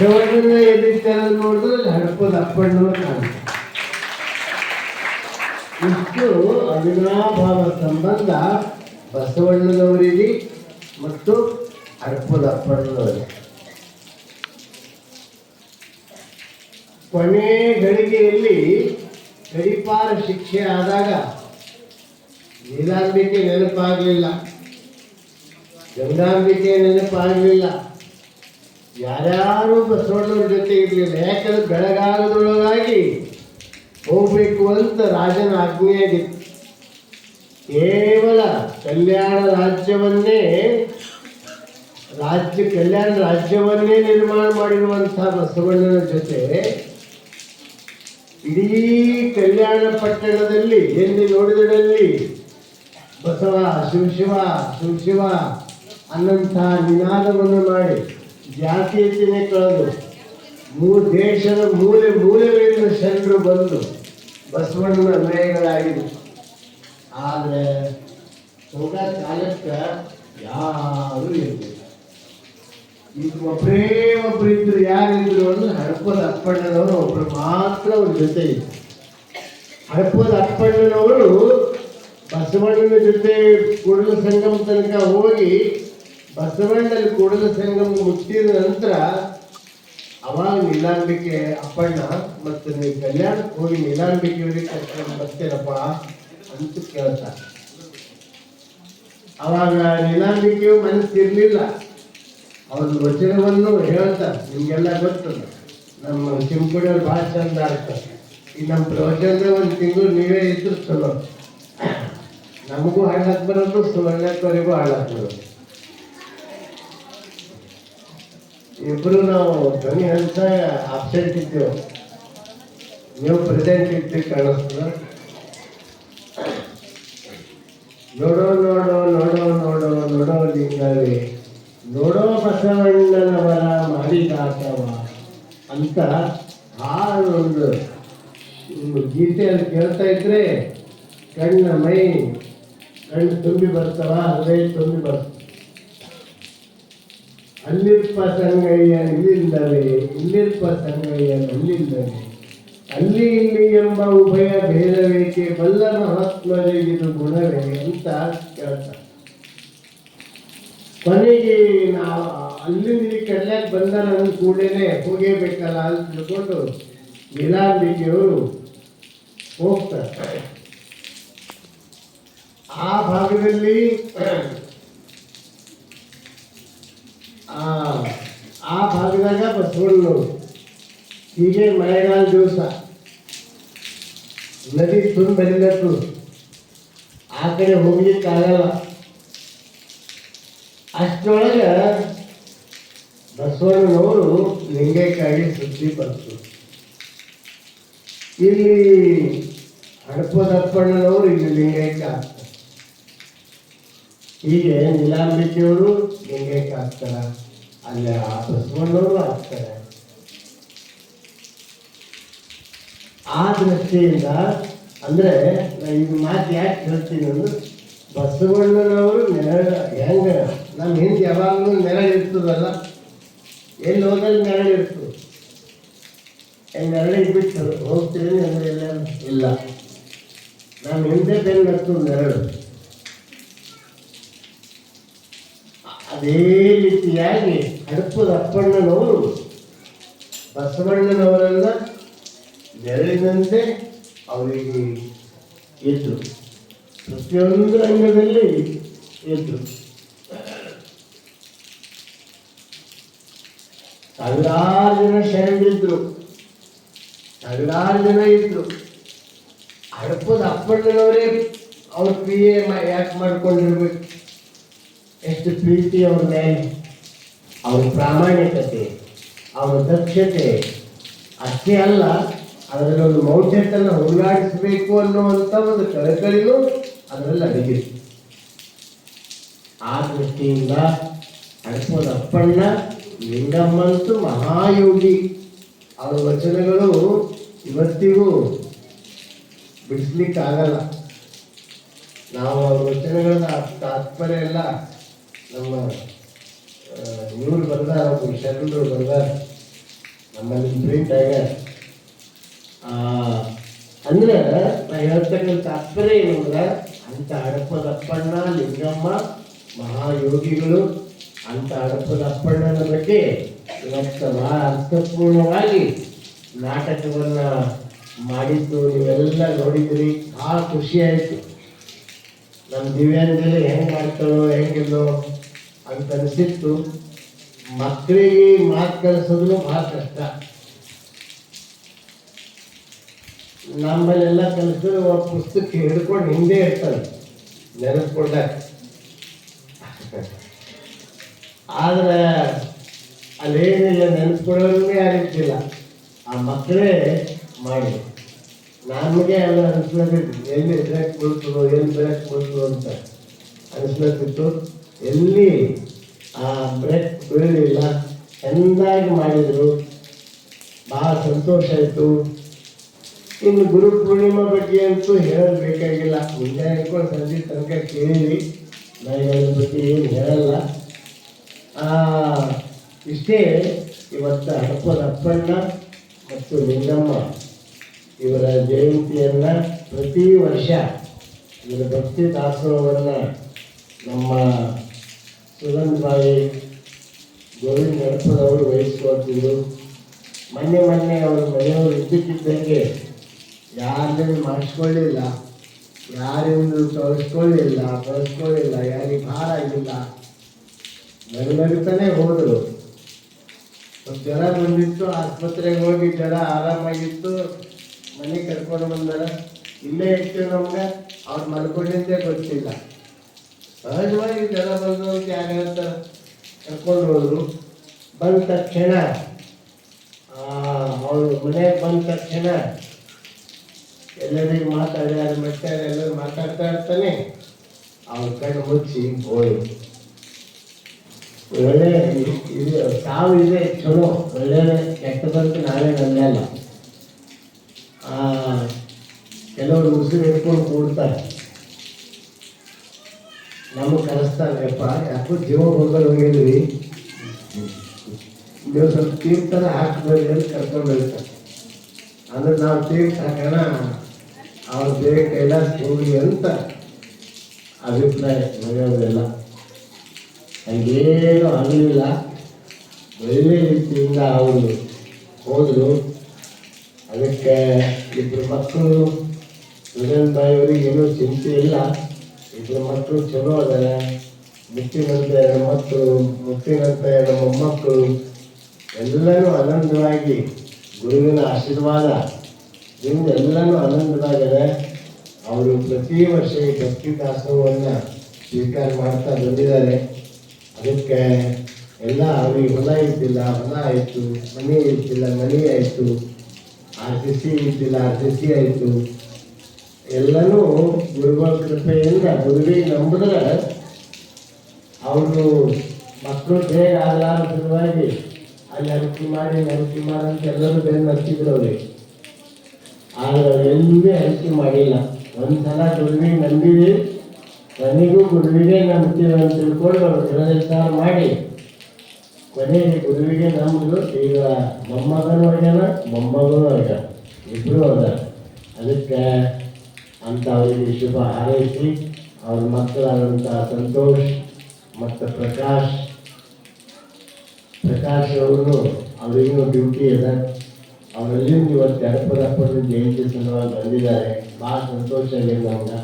ಬಸವಣ್ಣನ ಎದಿರ್ತಾರೆ ನೋಡಿದ್ರೆ ಹಡಪದ ಅಪ್ಪಣ್ಣನ ಕಾಣುತ್ತೆ. ಇಷ್ಟು ಅವಿನಾಭಾವ ಸಂಬಂಧ ಬಸವಣ್ಣನವರಿಗೆ ಮತ್ತು ಹಡಪದ ಅಪ್ಪಣ್ಣನವರಿಗೆ. ಕೊನೆ ಗಳಿಗೆಯಲ್ಲಿ ಗಡಿಪಾರ ಶಿಕ್ಷೆ ಆದಾಗ ನೀಲಾಂಬಿಕೆ ನೆನಪಾಗಲಿಲ್ಲ. ಗಂಗಾಂಬಿಕೆ ನೆನಪಾಗಲಿಲ್ಲ. ಯಾರ್ಯಾರು ಬಸವಣ್ಣವ್ರ ಜೊತೆ ಇರಲಿಲ್ಲ ಯಾಕಂದ್ರೆ ಬೆಳಗಾಲದೊಳಗಾಗಿ ಹೋಗ್ಬೇಕು ಅಂತ ರಾಜನ ಆಜ್ಞೆಯಾಗಿತ್ತು ಕೇವಲ ಕಲ್ಯಾಣ ರಾಜ್ಯವನ್ನೇ, ರಾಜ್ಯ, ಕಲ್ಯಾಣ ರಾಜ್ಯವನ್ನೇ ನಿರ್ಮಾಣ ಮಾಡಿರುವಂತಹ ಬಸವಣ್ಣನ ಜೊತೆ ಇಡೀ ಕಲ್ಯಾಣ ಪಟ್ಟಣದಲ್ಲಿ ಎಲ್ಲಿ ನೋಡಿದರಲ್ಲಿ ಬಸವ ಶಿವಶಿವ ಶಿವಶಿವ ಅನ್ನಂತಹ ನಿನಾದವನ್ನು ಮಾಡಿ ಜಾತೀಯತೆಯೇ ಕಳೆದು ಮೂರು ದೇಶದ ಮೂಲೆ ಮೂಲೆಗಳಿಂದ ಶರಣರು ಬಂದು ಬಸವಣ್ಣನ ಅನ್ಯಾಯಗಳಾಗಿದೆ ಆದರೆ ಸೌಗಾ ಕಾಲಕ್ಕೆ ಯಾರು ಇರಲಿಲ್ಲ. ಈಗ ಒಬ್ಬರೇ ಒಬ್ರು ಇದ್ರು, ಯಾರಿದ್ರು ಅಂದ್ರೆ ಹಡಪದ ಅಪ್ಪಣ್ಣನವರು ಒಬ್ಬರು ಮಾತ್ರ ಅವ್ರ ಜೊತೆ ಇದ್ರು. ಹಡಪದ ಅಪ್ಪಣ್ಣನವರು ಬಸವಣ್ಣನ ಜೊತೆ ಕೂಡಲ ಸಂಗಮ ತನಕ ಹೋಗಿ ಬಸವಣ್ಣಲ್ಲಿ ಕೂಡಲ ಸಂಗಮ ಮುಚ್ಚಿದ ನಂತರ ಅವಾಗ ನೀಲಾಂಬಿಕೆ ಅಪ್ಪಣ್ಣ ಮತ್ತು ನೀವು ಕಲ್ಯಾಣಕ್ಕೆ ಹೋಗಿ ನೀಲಾಂಬಿಕೆಯವರಿಗೆ ಕರ್ಕೊಂಡು ಬರ್ತೀರಪ್ಪ ಅಂತ ಕೇಳ್ತಾರೆ. ಅವಾಗ ನೀಲಾಂಬಿಕೆಯು ಮನಸ್ಸಿರ್ಲಿಲ್ಲ. ಅವ್ರ ವಚನವನ್ನು ಹೇಳ್ತಾರೆ. ನಿಮ್ಗೆಲ್ಲ ಗೊತ್ತು. ನಮ್ಮ ಚಿಂಪುಡಿಯವ್ರು ಭಾಳ ಚಂದ ಆಗ್ತಾರೆ ಈ ನಮ್ಮ ಪ್ರವಚನ ಒಂದು ತಿಂಗಳು ನೀವೇ ಇದ್ರು ಚಲೋ ನಮಗೂ ಹಾಳಾಗ್ ಬರೋದು, ಸುವರ್ಣಕ್ಕವರಿಗೂ ಹಾಳಾಗ್ ಬರೋದು. ಇಬ್ರು ನಾವು ಧ್ವನಿ ಹಂಸ ಅಬ್ಸೆಂಟ್ ಇದ್ದೇವೆ ನೀವು ಪ್ರೆಸೆಂಟ್ ಇದ್ದು ಕಾಣಿಸ್ತದ ನೋಡೋ ನೋಡೋ ನೋಡೋ ನೋಡೋ ನೋಡೋ ಲಿಂಗವೇ. ನೋಡೋ ಬಸವಣ್ಣನವರ ಮಾಡಿದಾತವ ಅಂತ ಒಂದು ಗೀತೆಯಲ್ಲಿ ಕೇಳ್ತಾ ಇದ್ರೆ ಕಣ್ಣ ಮೈ ಕಣ್ಣು ತುಂಬಿ ಬರ್ತವ, ಹೃದಯ ತುಂಬಿ ಬರ್ತವೆ. ಅಲ್ಲಿರ್ಪ ಸಂಗಯ್ಯ ಇಲ್ಲಿಂದಲೇ ಇಲ್ಲಿರ್ಪ ಸಂಗಯ್ಯ ಇಲ್ಲಿಂದಲೇ ಅಲ್ಲಿ ಇಲ್ಲಿ ಎಂಬ ಉಭಯ ಭೇದವೇಕೆ ಬಲ್ಲ ಮಹಾತ್ಮರಿಗಿದು ಗುಣವೇ ಅಂತ ಕೇಳ್ತಾರೆ ಕೊನೆಗೆ ನಾವು ಅಲ್ಲಿಂದ ಕಡ್ಲಾಕ್ ಬಂದ ನನ್ನ ಕೂಡಲೇ ಹೋಗೇಬೇಕಲ್ಲ ಅಂತ ತಿಳ್ಕೊಂಡು ನೀಲಾಂಬಿಕೆಯವರು ಹೋಗ್ತಾರೆ ಆ ಭಾಗದಲ್ಲಿ ಆ ಆ ಭಾಗದಾಗ ಬಸವಣ್ಣ ಹೀಗೆ ಮಳೆಗಾಲ ದಿವಸ. ನದಿ ತುಂಬೆಲ್ಲತ್ತು ಆ ಕಡೆ ಹೋಗ್ಲಿಕ್ಕಾಗಲ್ಲ ಅಷ್ಟರೊಳಗೆ ಬಸವಣ್ಣನವರು ಲಿಂಗೈಕಾಯಿ ಸುದ್ದಿ ಬಂತು. ಇಲ್ಲಿ ಹಡಪದಪ್ಪಣ್ಣನವರು ಇಲ್ಲಿ ಲಿಂಗೈಕ್ಯ ಆಗ್ತಾರೆ. ಹೀಗೆ ನೀಲಾಂಬಿಕೆಯವರು ಲಿಂಗೈಕ್ಯ ಆಗ್ತಾರ. ಅಲ್ಲಿ ಆ ಬಸವಣ್ಣವರು ಆಗ್ತಾರೆ. ಆ ದೃಷ್ಟಿಯಿಂದ ಅಂದ್ರೆ ಈ ಮಾತು ಯಾಕೆ ಹೇಳ್ತೀನಿ ಅಂದ್ರೆ ಬಸವಣ್ಣನವರು ನೆರಳು, ಹೆಂಗ? ನಮ್ಮ ಹಿಂದೆ ಯಾವಾಗಲೂ ನೆರಳು ಇರ್ತದಲ್ಲ? ಎಲ್ಲಿ ಹೋದಲ್ಲಿ ನೆರಳು ಇರ್ತದೆ ನೆರಳಿಗೆ ಬಿಟ್ಟು ಹೋಗ್ತೀವಿ ಅಂದ್ರೆ ಎಲ್ಲ ಇಲ್ಲ. ನಮ್ಮ ಹಿಂದೆ ಬೆನ್ನತ್ತು ನೆರಳು. ಅದೇ ರೀತಿಯಾಗಿ ಹಡಪದ ಅಪ್ಪಣ್ಣನವರು ಬಸವಣ್ಣನವರನ್ನ ನೆರಳಿನಂತೆ ಅವರಿಗೆ ಇದ್ರು ಪ್ರತಿಯೊಂದು ರಂಗದಲ್ಲಿ ಇದ್ರು ಸಾವಿರಾರು ಜನ ಶರಣರಿದ್ರು ಸಾವಿರಾರು ಜನ ಇದ್ರು ಹಡಪದ ಅಪ್ಪಣ್ಣನವರೇ ಅವ್ರ ಕ್ರಿಯೆ ಯಾಕೆ ಮಾಡ್ಕೊಂಡಿರ್ಬೇಕು? ಎಷ್ಟು ಪ್ರೀತಿ ಅವ್ರ ಮೇಲೆ ಅವ್ರ ಪ್ರಾಮಾಣಿಕತೆ, ಅವನ ದಕ್ಷತೆ, ಅಷ್ಟೇ ಅಲ್ಲ, ಅದರಲ್ಲಿ ಒಂದು ಮೌಢ್ಯತನ್ನು ಹೋರಾಡಿಸಬೇಕು ಅನ್ನುವಂಥ ಒಂದು ಕಳಕಳಿನೂ ಅದರಲ್ಲಿ ಅಡಗಿತ್ತು ಆ ದೃಷ್ಟಿಯಿಂದ ಅಪ್ಪಣ್ಣ ಲಿಂಗಮ್ಮಂತೂ ಮಹಾಯೋಗಿ. ಅವರ ವಚನಗಳು ಇವತ್ತಿಗೂ ಬಿಡಿಸ್ಲಿಕ್ಕಾಗಲ್ಲ. ನಾವು ಅವ್ರ ವಚನಗಳ ತಾತ್ಪರ್ಯ ಎಲ್ಲ ನಮ್ಮ ಇವರು ಬಂದ ಒಬ್ಬ ಶರಣರು ಬಂದ ನಮ್ಮಲ್ಲಿ ಪ್ರಿಂಟ್ ಅಂದ್ರೆ ನಾ ಹೇಳ್ತಕ್ಕಂಥ ತಾತ್ಪರ್ಯ ಏನು ಅಂದ್ರೆ ಅಂತ ಹಡಪದಪ್ಪಣ್ಣ ಲಿಂಗಮ್ಮ, ಮಹಾಯೋಗಿಗಳು ಅಂತ ಹಡಪದಪ್ಪಣ್ಣನ ಬಗ್ಗೆ ಇವತ್ತು ಬಹಳ ಅರ್ಥಪೂರ್ಣವಾಗಿ ನಾಟಕವನ್ನ ಮಾಡಿದ್ದು ನೀವೆಲ್ಲ ನೋಡಿದ್ರಿ ಭಾಳ ಖುಷಿ ಆಯಿತು. ನಮ್ಮ ದಿವ್ಯಾಂಗದಲ್ಲಿ ಹೆಂಗೆ ಮಾಡ್ತಾಳೋ ಹೆಂಗಿಲ್ಲೋ ಅಂತ ಅನಿಸಿತ್ತು. ಮಕ್ಕಳಿಗೆ ಮಾತು ಕಲಿಸೋದು ಭಾಳ ಕಷ್ಟ. ನಮ್ಮಲ್ಲೆಲ್ಲ ಕಲಿಸಿದ್ರೆ ಅವ್ರ ಪುಸ್ತಕ ಹಿಡ್ಕೊಂಡು ಹಿಂದೆ ಇರ್ತಾರೆ ನೆನೆಸ್ಕೊಂಡಾಗ. ಆದ್ರೆ ಅಲ್ಲೇನಿಲ್ಲ ನೆನೆಸ್ಕೊಳ್ಳೋದನ್ನೇ ಯಾರಿದ್ದಿಲ್ಲ ಆ ಮಕ್ಕಳೇ ಮಾಡಿ. ನಮಗೆ ಎಲ್ಲ ಅನಿಸ್ಲತ್ತಿತ್ತು, ಎಲ್ಲಿ ಬ್ರೇಕ್ ಬೀಳ್ತದೋ ಎಲ್ಲಿ ಬ್ರೇಕ್ ಬೀಳ್ತದೋ ಅಂತ ಅನಿಸ್ಲತ್ತಿತ್ತು. ಎಲ್ಲಿ ಆ ಬ್ರೆತ್ ಬೀಳಲಿಲ್ಲ ಚೆನ್ನಾಗಿ ಮಾಡಿದರು. ಭಾಳ ಸಂತೋಷ ಆಯಿತು. ಇನ್ನು ಗುರು ಪೂರ್ಣಿಮಾ ಬಗ್ಗೆ ಅಂತೂ ಹೇಳಬೇಕಾಗಿಲ್ಲ. ಮುಂಜಾನೆ ಹಿಡ್ಕೊಂಡು ಸಂಜೆ ತನಕ ಕೇಳಿ. ನಾನು ಅದ್ರ ಬಗ್ಗೆ ಏನು ಹೇಳಲ್ಲ. ಇಷ್ಟೇ ಇವತ್ತು ಹಡಪದ ಅಪ್ಪಣ್ಣ ಮತ್ತು ನಿಂಗಮ್ಮ ಇವರ ಜಯಂತಿಯನ್ನು ಪ್ರತಿ ವರ್ಷ ಇವರ ಭಕ್ತಿ ದಾಸೋಹವನ್ನು ನಮ್ಮ ಸುಗಂಧಬಾಯಿ ಗೋವಿಂದ ಅವರು ವಹಿಸ್ಕೊಳ್ತಿದ್ರು ಮೊನ್ನೆ ಮೊನ್ನೆ ಅವ್ರ ಮನೆಯವರು ಇದ್ದಕ್ಕಿದ್ದಂಗೆ ಯಾರನ್ನೂ ಮಾಡಿಸ್ಕೊಳ್ಳಿಲ್ಲ. ಯಾರಿಂದು ತೋರಿಸ್ಕೊಳ್ಳಿಲ್ಲ ತೋರಿಸ್ಕೊಳ್ಳಿಲ್ಲ, ಯಾರಿಗೆ ಭಾರ ಇಲ್ಲ. ನಗನಗುತ್ತಾನೆ ಹೋದರು. ಜ್ವರ ಬಂದಿತ್ತು, ಆಸ್ಪತ್ರೆಗೆ ಹೋಗಿ ಜ್ವರ ಆರಾಮಾಗಿತ್ತು. ಮನೆಗೆ ಕರ್ಕೊಂಡು ಬಂದಾರ. ಇಲ್ಲೇ ಇತ್ತು ನಮ್ಗೆ. ಅವ್ರು ಮಲ್ಕೊಂಡಿದ್ದೇ ಗೊತ್ತಿಲ್ಲ. ಸಹಜವಾಗಿ ಜನ ಬಂದು ಅಂತ ಕರ್ಕೊಂಡು ಹೋದ್ರು ಬಂದ ತಕ್ಷಣ ಅವಳು ಮನೆಗೆ ಬಂದ ತಕ್ಷಣ ಎಲ್ಲರಿಗೂ ಮಾತಾಡ್ಯಾರ ಮತ್ತೆ ಎಲ್ಲರೂ ಮಾತಾಡ್ತಾ ಇರ್ತಾನೆ, ಅವ್ರ ಕಣ್ಣು ಮುಚ್ಚಿ ಹೋಳು ಒಳ್ಳೆ ಇದು ಸಾವು ಇದೆ, ಚಲೋ ಒಳ್ಳೆ ಕೆಟ್ಟದಂತೂ ನಾವೇ ಆ, ಕೆಲವರು ಉಸಿರು ಹಿಡ್ಕೊಂಡು ಕೂಡ್ತಾರೆ. ನಮಗೆ ಕಲಿಸ್ತಾರೆ, ಅಪ್ಪ. ಯಾಕೋ ಜೀವ ಬಂದ್ರೆ ಹೋಗಿದ್ವಿ ನೀವು ಸ್ವಲ್ಪ ತೀರ್ಥನ ಹಾಕ್ಬೇಡಿ ಅಂತ ಕರ್ಕೊಂಡು ಹೋಗ್ತಾರೆ ಅಂದ್ರೆ ನಾವು ತೀರ್ಥ ಹಾಕೋಣ, ಅವ್ರ ಬೇರೆ ಕೈಲಾಸ ಹೋಗಿ ಅಂತ ಅಭಿಪ್ರಾಯ ಮನೆಯವರೆಲ್ಲ ಹಂಗೇನು ಆಗಲಿಲ್ಲ. ಒಳ್ಳೆ ರೀತಿಯಿಂದ ಅವರು ಹೋದರು. ಅದಕ್ಕೆ ಇಬ್ಬರು ಮಕ್ಕಳು ಸುರೇನ್ ಬಾಯಿಯವರಿಗೆ ಏನೂ ಚಿಂತೆ ಇಲ್ಲ. ಮಕ್ಕಳು ಚಲೋ ಅದ ಮುತ್ತಿನಂತ ಎರಡು ಮಕ್ಕಳು ಮುತ್ತಿನಂತ ಎರಡು ಮೊಮ್ಮಕ್ಕಳು ಎಲ್ಲರೂ ಆನಂದವಾಗಿ ಗುರುವಿನ ಆಶೀರ್ವಾದ ಇನ್ನು ಎಲ್ಲರೂ ಅವರು ಪ್ರತಿ ವರ್ಷ ಈ ಭಕ್ತಿ ದಾಸೋಹವನ್ನು ಸ್ವೀಕಾರ ಮಾಡ್ತಾ ಬಂದಿದ್ದಾರೆ. ಅದಕ್ಕೆ ಎಲ್ಲ ಅವ್ರಿಗೆ ಹೊಲ ಇದ್ದಿಲ್ಲ, ಹೊಲ ಆಯಿತು, ಮನೆ ಇದ್ದಿಲ್ಲ, ಮನೆ ಆಯಿತು, ಆರ್ ಸಿ ಸಿ ಇದ್ದಿಲ್ಲ, ಆರ್ ಸಿ ಸಿ ಆಯಿತು. ಎಲ್ಲನೂ ಗುರುಗಳ ಕೃಪೆಯಿಂದ ಗುರುವಿಗೆ ನಂಬಿದ್ರೆ ಅವರು ಮಕ್ಕಳು ಬೇಗ ಆಗಲಾರ ಸಲುವಾಗಿ ಅಲ್ಲಿ ಅರಿಕೆ ಮಾಡಿ ಅರಿಕೆ ಮಾಡಂತ ಎಲ್ಲರೂ ಬೆನ್ನು ಹಚ್ಚಿದ್ರು ಅವ್ರಿಗೆ ಆದರೆ ಎಲ್ಲೂ ಅರಿಕೆ ಮಾಡಿಲ್ಲ. ಒಂದ್ಸಲ ಗುರುವಿಗೆ ನಂಬಿವಿ ಕೊನೆಗೂ ಗುರುವಿಗೆ ನಂಬ್ತೀವಿ ಅಂತ ತಿಳ್ಕೊಂಡು ಅವರು ನಿರ್ಧಾರ ಮಾಡಿ, ಕೊನೆಗೆ ಗುರುವಿಗೆ ನಂಬಿದ್ರು. ಈಗ ಮೊಮ್ಮಗನೂ ಆಗ್ಯಾನ ಮೊಮ್ಮಗನೂ ಆಗ್ಯಾನ. ಇಬ್ಬರು ಅದ ಅದಕ್ಕೆ ಅಂತ ಅವರಿಗೆ ಶುಭ ಹಾರೈಸಿ, ಅವ್ರ ಮಕ್ಕಳಾದಂಥ ಸಂತೋಷ್ ಮತ್ತು ಪ್ರಕಾಶ್. ಪ್ರಕಾಶ್ ಅವರು ಅವರಿಗೂ ಡ್ಯೂಟಿ ಇದೆ. ಅವರಲ್ಲಿಂದ ಇವತ್ತು ಎಡಪದಪ್ಪನ ಜಯಂತಿ ಸಲುವಾಗಿ ಬಂದಿದ್ದಾರೆ. ಭಾಳ ಸಂತೋಷ ಆಗಿದೆ ನಮ್ಗೆ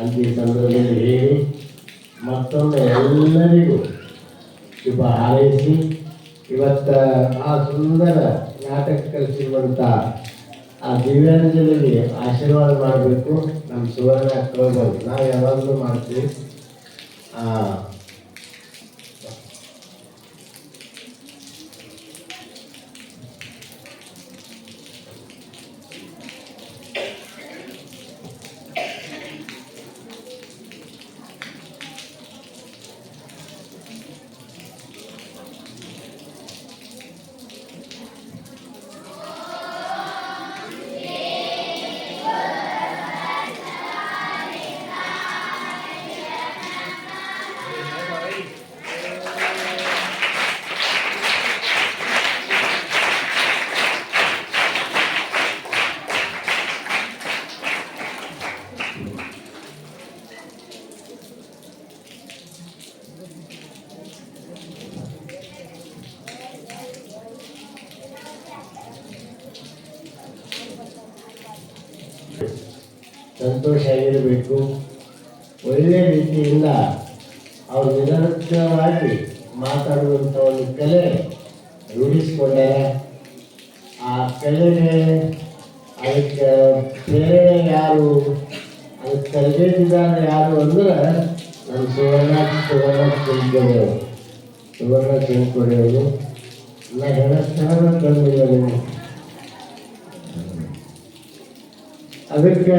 ಅಂತ ಈ ಸಂದರ್ಭದಲ್ಲಿ ಹೇಳಿ ಮತ್ತೊಮ್ಮೆ ಎಲ್ಲರಿಗೂ ಶುಭ ಹಾರೈಸಿ. ಇವತ್ತು ಆ ಸುಂದರ ನಾಟಕ ಕಲಿಸಿರುವಂಥ ಆ ದಿವ್ಯಾಂಜಲಿಗೆ ಆಶೀರ್ವಾದ ಮಾಡಬೇಕು. ನಮ್ಮ ಸುವರ್ಣ ನಾವು ಯಾವಾಗಲೂ ಮಾಡ್ತೀವಿ. ಸಂತೋಷ ಆಗಿರಬೇಕು. ಒಳ್ಳೆಯ ರೀತಿಯಿಂದ ಅವರು ನಿರಂತರವಾಗಿ ಮಾತಾಡುವಂಥ ಒಂದು ಕಲೆ ರೂಢಿಸಿಕೊಂಡರೆ ಆ ಕಲೆಗೆ ಅದಕ್ಕೆ ಬೇರೆ ಯಾರು, ಅದಕ್ಕೆ ತರಬೇತಿದಾರ ಯಾರು ಅಂದ್ರೆ ನಮ್ಮ ಸುವರ್ಣ ಸುವರ್ಣ ಚಿಂಕೊಡೆಯವರು ಸುವರ್ಣ ನಾ ಎಲ್ಲ ತಂದಿಲ್ಲ ನೀವು ಅದಕ್ಕೆ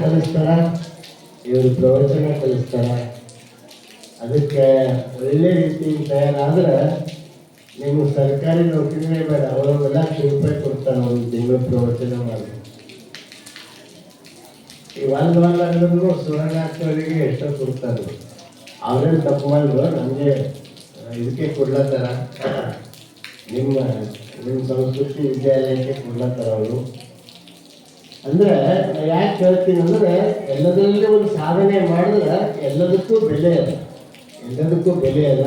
ಕಲಿಸ್ತಾರ? ಇವರು ಪ್ರವಚನ ಕಲಿಸ್ತಾರ? ಅದಕ್ಕೆ ಒಳ್ಳೆ ರೀತಿಯಿಂದ ತಯಾರಾದ್ರೆ ನೀವು ಸರ್ಕಾರಿ ನೌಕರಿನೇ ಬೇಡ ಅವರು ಲಕ್ಷ ರೂಪಾಯಿ ಕೊಡ್ತಾರೆ ಒಂದು ತಿಂಗಳು ಪ್ರವಚನ ಮಾಡಿ. ಈ ಒಂದು ವಾರ ಸುವರ್ಣಾಕ್ಷರಿಗೆ ಎಷ್ಟೋ ಕೊಡ್ತಾರೆ. ಅವರೇನು ತಪ್ಪು ಮಾಡಿದ್ರು, ನಮಗೆ ಇದಕ್ಕೆ ಕೊಡ್ಲತ್ತಾರ? ನಿಮ್ಮ ನಿಮ್ಮ ಸಂಸ್ಕೃತಿ ವಿದ್ಯಾಲಯಕ್ಕೆ ಕೊಡ್ಲತ್ತಾರ ಅವರು? ಅಂದ್ರೆ ಯಾಕೆ ಹೇಳ್ತೀನಿ ಅಂದ್ರೆ ಎಲ್ಲದರಲ್ಲಿ ಒಂದು ಸಾಧನೆ ಮಾಡಿದ್ರೆ ಎಲ್ಲದಕ್ಕೂ ಬೆಲೆ ಅದ. ಎಲ್ಲದಕ್ಕೂ ಬೆಲೆ ಅದ.